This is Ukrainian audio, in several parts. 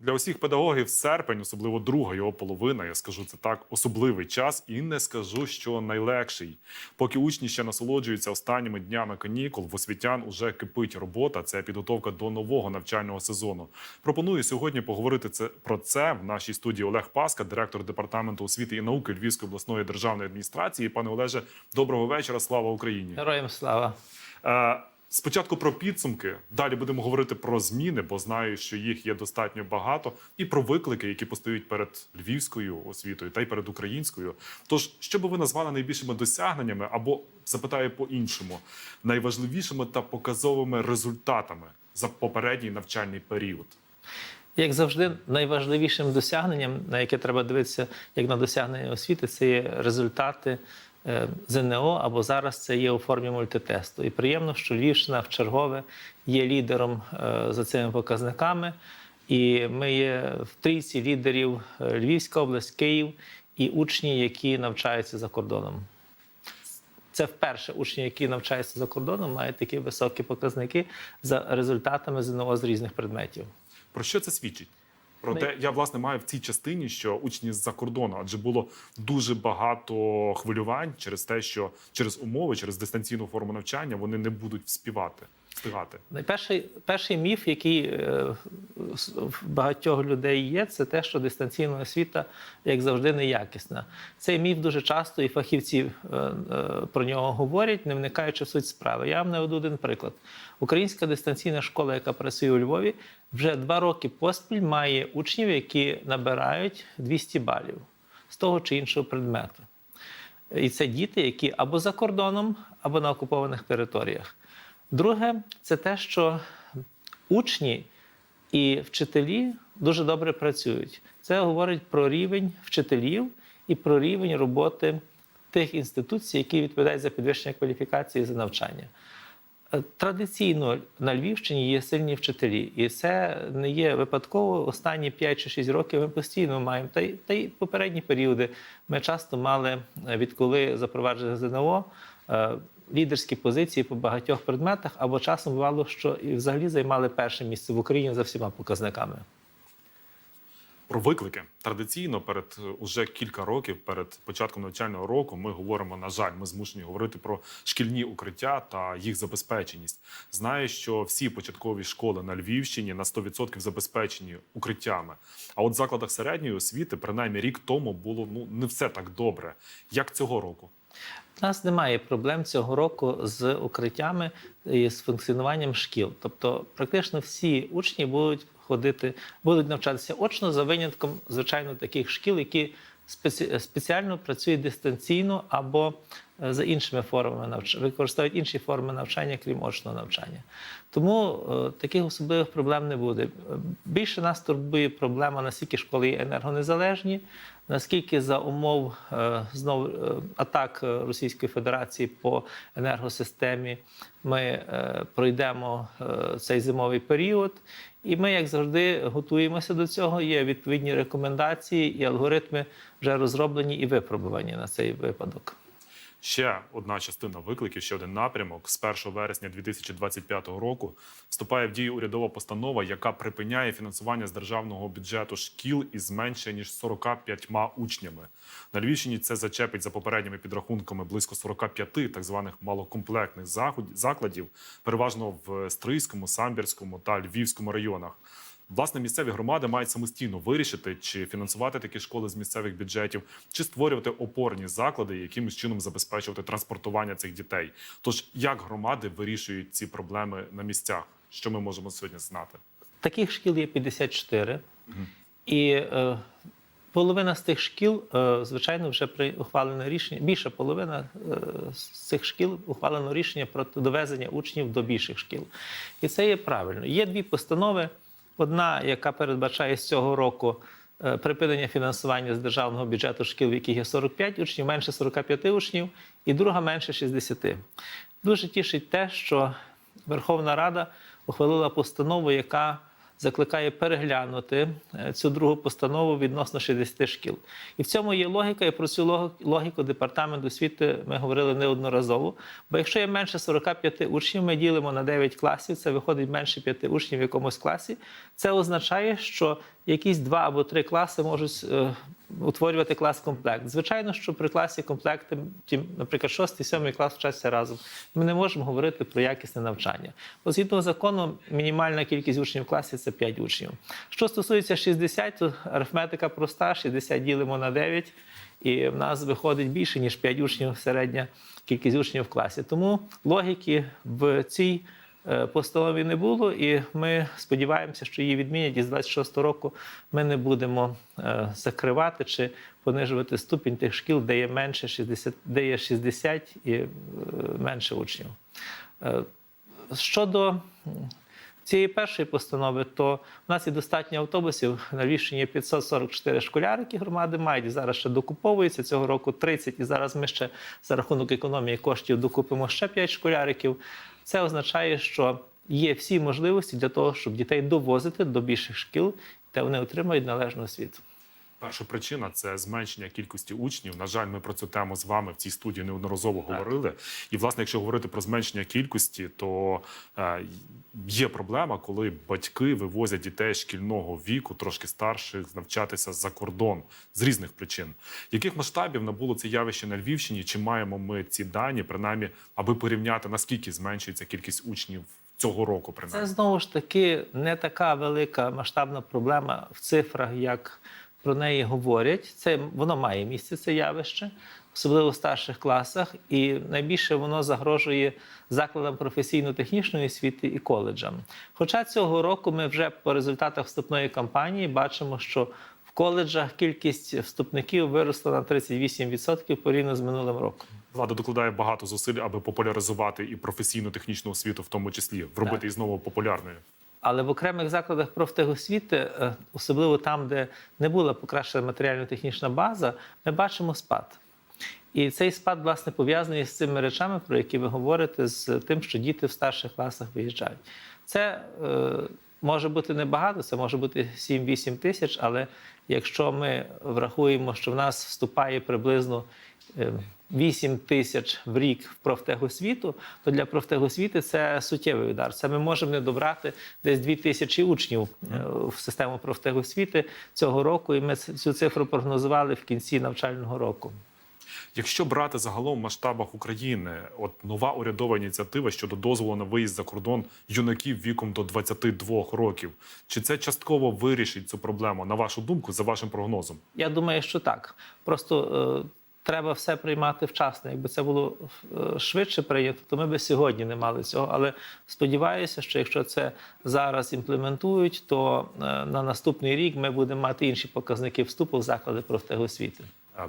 Для усіх педагогів серпень, особливо друга його половина, я скажу це так, особливий час, і не скажу, що найлегший. Поки учні ще насолоджуються останніми днями канікул, в освітян уже кипить робота. Це підготовка до нового навчального сезону. Пропоную сьогодні поговорити це про це в нашій студії Олег Паска, директор департаменту освіти і науки Львівської обласної державної адміністрації. Пане Олеже, доброго вечора. Слава Україні! Героям слава. Спочатку про підсумки, далі будемо говорити про зміни, бо знаю, що їх є достатньо багато, і про виклики, які постають перед львівською освітою та й перед українською. Тож, що би ви назвали найбільшими досягненнями, або запитаю по-іншому, найважливішими та показовими результатами за попередній навчальний період? Як завжди, найважливішим досягненням, на яке треба дивитися, як на досягнення освіти, це є результати ЗНО або зараз це є у формі мультитесту. І приємно, що Львівщина в чергове є лідером е, за цими показниками. І ми є в трійці лідерів е, Львівська область, Київ і учні, які навчаються за кордоном. Це вперше учні, які навчаються за кордоном, мають такі високі показники за результатами ЗНО з різних предметів. Про що це свідчить? Про те, я власне маю в цій частині, що учні з-за кордону, адже було дуже багато хвилювань через те, що через умови, через дистанційну форму навчання вони не будуть вспівати, встигати. Найперший перший міф, який е, в багатьох людей є, це те, що дистанційна освіта, як завжди, неякісна. Цей міф дуже часто і фахівці е, е, про нього говорять, не вникаючи в суть справи. Я вам наведу один приклад. Українська дистанційна школа, яка працює у Львові, вже два роки поспіль має учнів, які набирають 200 балів з того чи іншого предмету. І це діти, які або за кордоном, або на окупованих територіях. Друге, це те, що учні і вчителі дуже добре працюють. Це говорить про рівень вчителів і про рівень роботи тих інституцій, які відповідають за підвищення кваліфікації за навчання. Е, Традиційно на Львівщині є сильні вчителі, і це не є випадково. Останні 5 чи 6 років ми постійно маємо. Та й та й попередні періоди ми часто мали, е, відколи запровадження ЗНО, е, лідерські позиції по багатьох предметах, або часом бувало, що і взагалі займали перше місце в Україні за всіма показниками. Про виклики традиційно перед е, уже кілька років перед початком навчального року ми говоримо. На жаль, ми змушені говорити про шкільні укриття та їх забезпеченість. Знаю, що всі початкові школи на Львівщині на 100% забезпечені укриттями. А от в закладах середньої освіти, принаймні рік тому, було ну не все так добре. Як цього року? У нас немає проблем цього року з укриттями і з функціонуванням шкіл. Тобто, практично всі учні будуть ходити, будуть навчатися очно за винятком, звичайно, таких шкіл, які спеці- спеціально працюють дистанційно або е, за іншими формами навчання, використовують інші форми навчання, крім очного навчання. Тому е, таких особливих проблем не буде. Е, Більше нас турбує проблема, наскільки школи є енергонезалежні, наскільки за умов е, знов е, атак е, Російської Федерації по енергосистемі ми пройдемо цей зимовий період. І ми, як завжди, готуємося до цього. Є відповідні рекомендації і алгоритми вже розроблені і випробувані на цей випадок. Ще одна частина викликів, ще один напрямок. З 1 вересня 2025 року вступає в дію урядова постанова, яка припиняє фінансування з державного бюджету шкіл із менше ніж 45 учнями. На Львівщині це зачепить за попередніми підрахунками близько 45 так званих малокомплектних закладів, переважно в Стрийському, Самбірському та Львівському районах. Власне, місцеві громади мають самостійно вирішити, чи фінансувати такі школи з місцевих бюджетів, чи створювати опорні заклади, якимось чином забезпечувати транспортування цих дітей. Тож як громади вирішують ці проблеми на місцях? Що ми можемо сьогодні знати? Таких шкіл є 54. І е, половина з тих шкіл, е, звичайно, вже при ухвалено рішення. Більша половина е, з цих шкіл ухвалено рішення про довезення учнів до більших шкіл. І це є правильно. Є дві постанови. Одна, яка передбачає з цього року е, припинення фінансування з державного бюджету шкіл, в яких є 45 учнів, менше 45 учнів, і друга менше 60. Дуже тішить те, що Верховна Рада ухвалила постанову, яка закликає переглянути е, цю другу постанову відносно 60 шкіл. І в цьому є логіка, і про цю лог- логіку департамент освіти ми говорили неодноразово. Бо якщо є менше 45 учнів, ми ділимо на 9 класів, це виходить менше 5 учнів в якомусь класі. Це означає, що якісь два або три класи можуть е, утворювати клас-комплект. Звичайно, що при класі комплекти, наприклад, 6-7 клас вчаться разом. Ми не можемо говорити про якісне навчання. Бо згідно закону, мінімальна кількість учнів в класі це 5 учнів. Що стосується 60, то арифметика проста: 60 ділимо на 9, і в нас виходить більше, ніж 5 учнів середня кількість учнів в класі. Тому логіки в цій постанові не було, і ми сподіваємося, що її відмінять. І з 26 року ми не будемо е, закривати чи понижувати ступінь тих шкіл, де є менше 60, де є 60 і е, менше учнів. Е, Щодо цієї першої постанови, то в нас є достатньо автобусів. На є 544 школяри, які громади мають. І зараз ще докуповуються цього року 30. І зараз ми ще за рахунок економії коштів докупимо ще 5 школяриків. Це означає, що є всі можливості для того, щоб дітей довозити до більших шкіл, де вони отримають належну освіту. Перша причина це зменшення кількості учнів. На жаль, ми про цю тему з вами в цій студії неодноразово говорили. І, власне, якщо говорити про зменшення кількості, то е, є проблема, коли батьки вивозять дітей шкільного віку, трошки старших, навчатися за кордон з різних причин. Яких масштабів набуло це явище на Львівщині? Чи маємо ми ці дані, принаймні, аби порівняти наскільки зменшується кількість учнів цього року? Це знову ж таки не така велика масштабна проблема в цифрах, як про неї говорять. Це воно має місце, це явище, особливо в старших класах, і найбільше воно загрожує закладам професійно-технічної освіти і коледжам. Хоча цього року ми вже по результатах вступної кампанії бачимо, що в коледжах кількість вступників виросла на 38% порівняно з минулим роком. Влада докладає багато зусиль, аби популяризувати і професійну технічну освіту, в тому числі вробити її знову популярною. Але в окремих закладах профтехосвіти, е, особливо там, де не була покращена матеріально-технічна база, ми бачимо спад. І цей спад, власне, пов'язаний з цими речами, про які ви говорите, з тим, що діти в старших класах виїжджають. Це е, може бути небагато, це може бути 7-8 тисяч, але якщо ми врахуємо, що в нас вступає приблизно е, 8 тисяч в рік в профтехосвіту, то для профтехосвіти це суттєвий удар. Це ми можемо не добрати десь 2 тисячі учнів е, в систему профтехосвіти цього року, і ми цю цифру прогнозували в кінці навчального року. Якщо брати загалом в масштабах України, от нова урядова ініціатива щодо дозволу на виїзд за кордон юнаків віком до 22 років, чи це частково вирішить цю проблему? На вашу думку, за вашим прогнозом? Я думаю, що так. Просто е, треба все приймати вчасно. Якби це було е, швидше прийнято, то ми би сьогодні не мали цього. Але сподіваюся, що якщо це зараз імплементують, то е, на наступний рік ми будемо мати інші показники вступу в заклади профтехосвіти.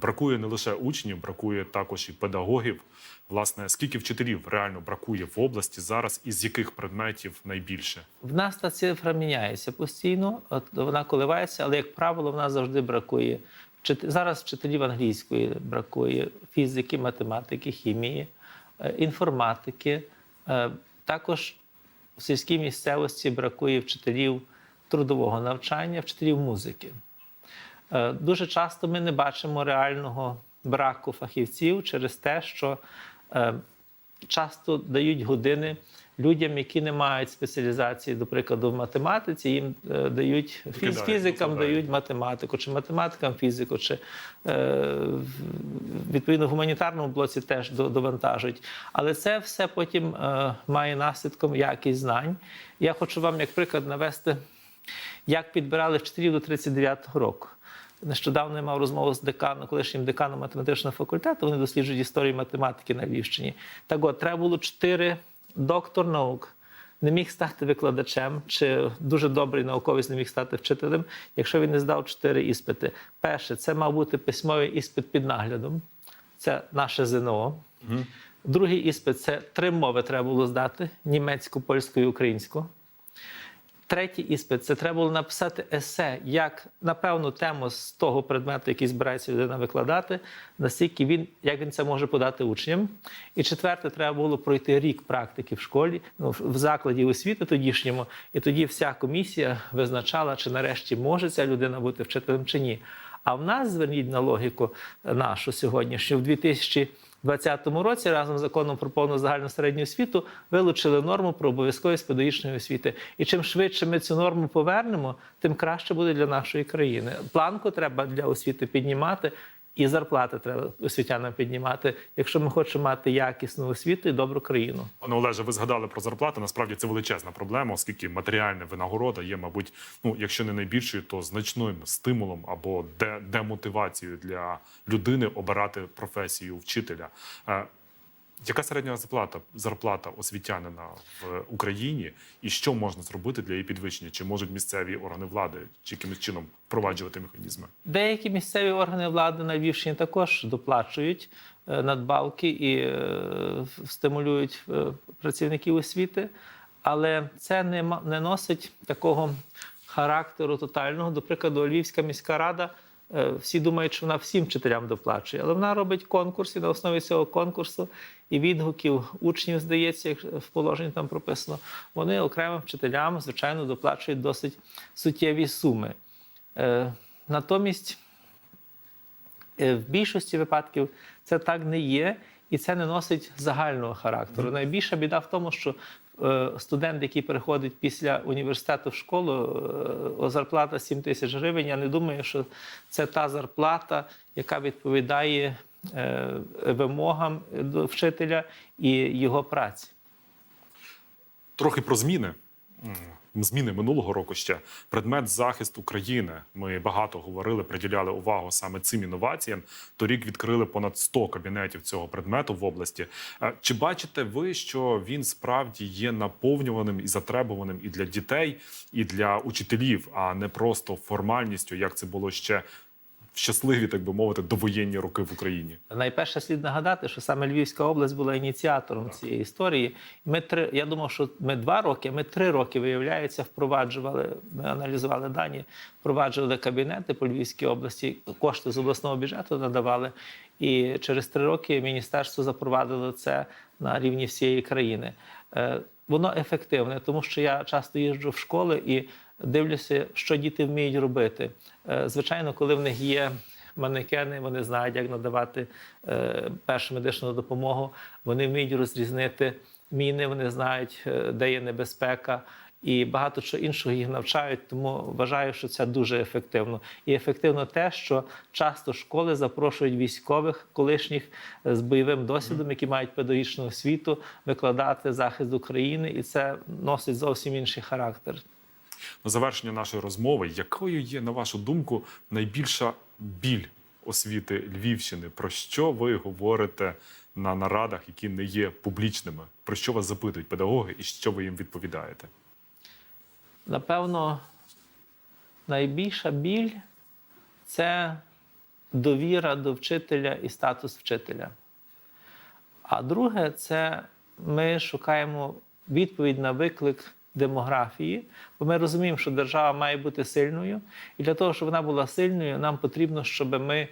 Бракує не лише учнів, бракує також і педагогів. Власне, скільки вчителів реально бракує в області зараз, і з яких предметів найбільше? В нас та цифра міняється постійно, вона коливається, але, як правило, в нас завжди бракує. Зараз вчителів англійської бракує, фізики, математики, хімії, е, інформатики. Е, Також в сільській місцевості бракує вчителів трудового навчання, вчителів музики. Е, Дуже часто ми не бачимо реального браку фахівців через те, що часто дають години людям, які не мають спеціалізації, до прикладу, в математиці, їм е, дають фіз- фізикам дають математику, чи математикам фізику, чи е, відповідно в гуманітарному блоці теж довантажують. Але це все потім е, має наслідком якість знань. Я хочу вам, як приклад, навести, як підбирали вчителів до 39-го року. Нещодавно я мав розмову з деканом, колишнім деканом математичного факультету. Вони досліджують історію математики на Львівщині. Так от, треба було чотири доктор наук. Не міг стати викладачем, чи дуже добрий науковець не міг стати вчителем, якщо він не здав чотири іспити. Перше, це мав бути письмовий іспит під наглядом. Це наше ЗНО. Другий іспит це три мови треба було здати: німецьку, польську і українську. Третій іспит це треба було написати есе, як на певну тему з того предмету, який збирається людина викладати, настільки він як він це може подати учням. І четверте, треба було пройти рік практики в школі, ну в закладі освіти тодішньому, і тоді вся комісія визначала, чи нарешті може ця людина бути вчителем чи ні. А в нас зверніть на логіку нашу сьогоднішню в 2020 році разом з законом про повну загальну середню освіту вилучили норму про обов'язковість педагогічної освіти. І чим швидше ми цю норму повернемо, тим краще буде для нашої країни. Планку треба для освіти піднімати. І зарплати треба освітянам піднімати, якщо ми хочемо мати якісну освіту і добру країну. Пане Олеже, ви згадали про зарплати. Насправді це величезна проблема, оскільки матеріальна винагорода є, мабуть, ну якщо не найбільшою, то значним стимулом або де- демотивацією для людини обирати професію вчителя. Яка середня зарплата зарплата освітянина в Україні, і що можна зробити для її підвищення? Чи можуть місцеві органи влади чи якимось чином впроваджувати механізми? Деякі місцеві органи влади на Львівщині також доплачують е, надбавки і е, стимулюють е, працівників освіти, але це не, не носить такого характеру тотального. До прикладу, Львівська міська рада. Е, Всі думають, що вона всім вчителям доплачує, але вона робить конкурс і на основі цього конкурсу і відгуків учнів, здається, як в положенні там прописано, вони окремим вчителям, звичайно, доплачують досить суттєві суми. Е, Натомість е, в більшості випадків це так не є, і це не носить загального характеру. Найбільша біда в тому, що студент, який переходить після університету в школу, е, зарплата 7 тисяч гривень. Я не думаю, що це та зарплата, яка відповідає е, вимогам вчителя і його праці. Трохи про зміни. Зміни минулого року ще предмет захист України. Ми багато говорили, приділяли увагу саме цим інноваціям. Торік відкрили понад 100 кабінетів цього предмету в області. Е, Чи бачите ви, що він справді є наповнюваним і затребуваним і для дітей, і для учителів, а не просто формальністю, як це було ще в щасливі, так би мовити, довоєнні роки в Україні? Найперше слід нагадати, що саме Львівська область була ініціатором цієї історії. Ми три, я думав, що ми два роки, ми три роки, виявляється, впроваджували, ми аналізували дані, впроваджували кабінети по Львівській області, кошти з обласного бюджету надавали. І через три роки міністерство запровадило це на рівні всієї країни. Е, Воно ефективне, тому що я часто їжджу в школи і дивлюся, що діти вміють робити. Е, Звичайно, коли в них є манекени, вони знають, як надавати е, першу медичну допомогу. Вони вміють розрізнити міни, вони знають, е, де є небезпека. І багато чого іншого їх навчають, тому вважаю, що це дуже ефективно. І ефективно те, що часто школи запрошують військових колишніх з бойовим досвідом, які мають педагогічну освіту, викладати захист України, і це носить зовсім інший характер. На завершення нашої розмови, якою є, на вашу думку, найбільша біль освіти Львівщини? Про що ви говорите на нарадах, які не є публічними? Про що вас запитують педагоги і що ви їм відповідаєте? Напевно, найбільша біль це довіра до вчителя і статус вчителя. А друге, це ми шукаємо відповідь на виклик демографії, бо ми розуміємо, що держава має бути сильною, і для того, щоб вона була сильною, нам потрібно, щоб ми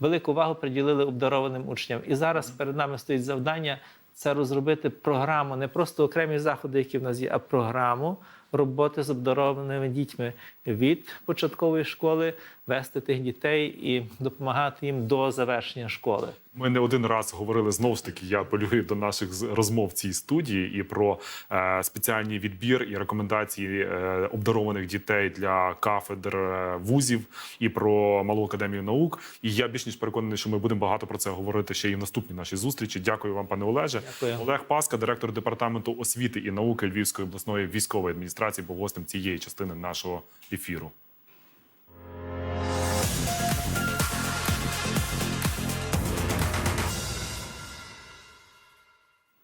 велику увагу приділили обдарованим учням. І зараз перед нами стоїть завдання це розробити програму, не просто окремі заходи, які в нас є, а програму роботи з обдарованими дітьми від початкової школи, вести тих дітей і допомагати їм до завершення школи. Ми не один раз говорили знову ж таки. Я апелюю до наших розмов в цій студії і про е, спеціальний відбір і рекомендації е, обдарованих дітей для кафедр е, вузів і про малу академію наук. І я більш ніж переконаний, що ми будемо багато про це говорити ще і в наступній нашій зустрічі. Дякую вам, пане Олеже. Дякую. Олег Паска, директор департаменту освіти і науки Львівської обласної військової адміністрації, був гостем цієї частини нашого ефіру.